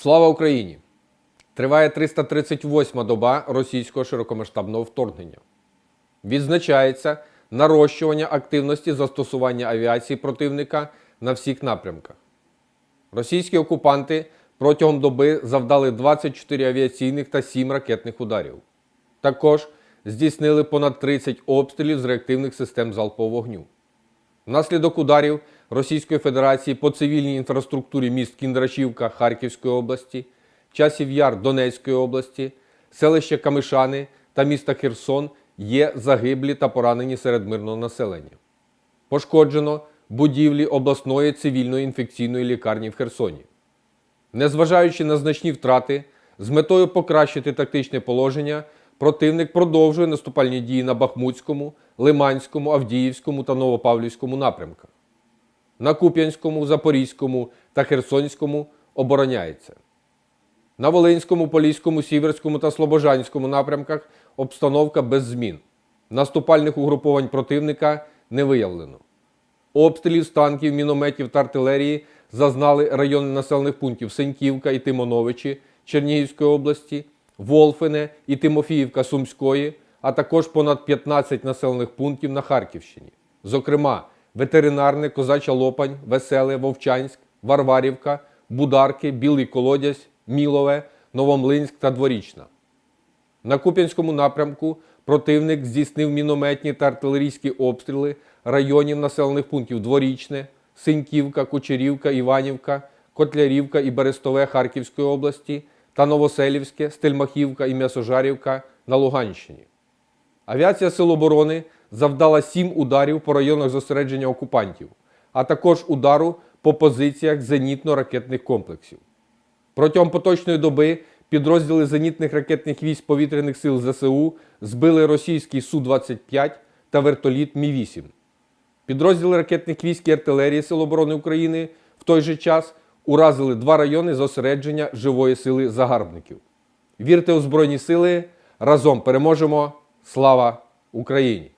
Слава Україні! Триває 338-ма доба російського широкомасштабного вторгнення. Відзначається нарощування активності застосування авіації противника на всіх напрямках. Російські окупанти протягом доби завдали 24 авіаційних та 7 ракетних ударів. Також здійснили понад 30 обстрілів з реактивних систем залпового вогню. Внаслідок ударів Російської Федерації по цивільній інфраструктурі міст Кіндрашівка Харківської області, Часів Яр Донецької області, селища Камишани та міста Херсон є загиблі та поранені серед мирного населення. Пошкоджено будівлі обласної цивільної інфекційної лікарні в Херсоні. Незважаючи на значні втрати, з метою покращити тактичне положення, противник продовжує наступальні дії на Бахмутському, Лиманському, Авдіївському та Новопавлівському напрямках. На Куп'янському, Запорізькому та Херсонському обороняється. На Волинському, Поліському, Сіверському та Слобожанському напрямках обстановка без змін. Наступальних угруповань противника не виявлено. Обстрілів з танків, мінометів та артилерії зазнали райони населених пунктів Сеньківка і Тимоновичі Чернігівської області, Волфине і Тимофіївка Сумської, а також понад 15 населених пунктів на Харківщині. Зокрема, ветеринарне, Козача Лопань, Веселе, Вовчанськ, Варварівка, Бударки, Білий Колодязь, Мілове, Новомлинськ та Дворічна. На Куп'янському напрямку противник здійснив мінометні та артилерійські обстріли районів населених пунктів Дворічне, Синьківка, Кучерівка, Іванівка, Котлярівка і Берестове Харківської області та Новоселівське, Стельмахівка і М'ясожарівка на Луганщині. Авіація Сил оборони завдала сім ударів по районах зосередження окупантів, а також удару по позиціях зенітно-ракетних комплексів. Протягом поточної доби підрозділи зенітних ракетних військ повітряних сил ЗСУ збили російський Су-25 та вертоліт Мі-8. Підрозділи ракетних військ і артилерії Сил оборони України в той же час уразили два райони зосередження живої сили загарбників. Вірте у Збройні сили! Разом переможемо! Слава Україні!